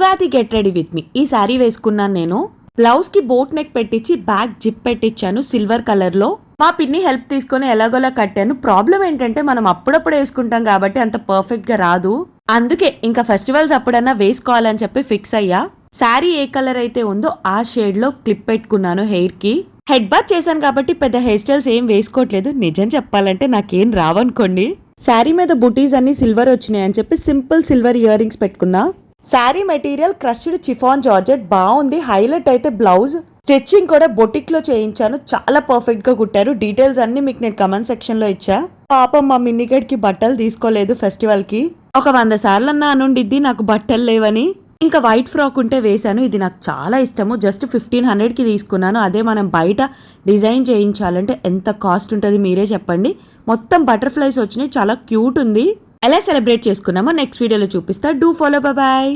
Ugadi get ready with me. ఈ శారీ వేసుకున్నాను నేను. బ్లౌజ్కి బోట్ నెక్ పెట్టించి బ్యాక్ జిప్ పెట్టించాను సిల్వర్ కలర్లో. మా పిన్ని హెల్ప్ తీసుకొని ఎలాగోలా కట్టాను. ప్రాబ్లం ఏంటంటే మనం అప్పుడప్పుడు వేసుకుంటాం కాబట్టి అంత పర్ఫెక్ట్గా రాదు. అందుకే ఇంకా ఫెస్టివల్స్ అప్పుడన్నా వేసుకోవాలని చెప్పి ఫిక్స్ అయ్యా. శారీ ఏ కలర్ అయితే ఉందో ఆ షేడ్లో క్లిప్ పెట్టుకున్నాను హెయిర్కి హెడ్ బాత్ చేశాను కాబట్టి పెద్ద హెయిర్ స్టైల్స్ ఏం వేసుకోవట్లేదు. నిజం చెప్పాలంటే నాకేం రావనుకోండి. శారీ మీద బుటీస్ అన్ని సిల్వర్ వచ్చినాయి అని చెప్పి సింపుల్ సిల్వర్ ఇయర్ రింగ్స్ పెట్టుకున్నా. Sari material crushed chiffon georgette. బాగుంది. హైలైట్ అయితే బ్లౌజ్. స్టిచ్చింగ్ కూడా బొటిక్లో చేయించాను. చాలా పర్ఫెక్ట్గా కుట్టారు. డీటెయిల్స్ అన్ని మీకు నేను కమెంట్ సెక్షన్లో ఇచ్చా. పాపం మా మిన్నిగడ్కి బట్టలు తీసుకోలేదు ఫెస్టివల్కి ఒక వంద సార్లు అన్నా అనుండిద్ది నాకు బట్టలు లేవని. ఇంకా వైట్ ఫ్రాక్ ఉంటే వేశాను. ఇది నాకు చాలా ఇష్టము. జస్ట్ ఫిఫ్టీన్ హండ్రెడ్కి తీసుకున్నాను. అదే మనం బయట డిజైన్ చేయించాలంటే ఎంత కాస్ట్ ఉంటుంది మీరే చెప్పండి. మొత్తం బటర్ఫ్లైస్ వచ్చినాయి. చాలా క్యూట్ ఉంది. ఎలా సెలబ్రేట్ చేసుకున్నామో నెక్స్ట్ వీడియోలో చూపిస్తా. Do follow bye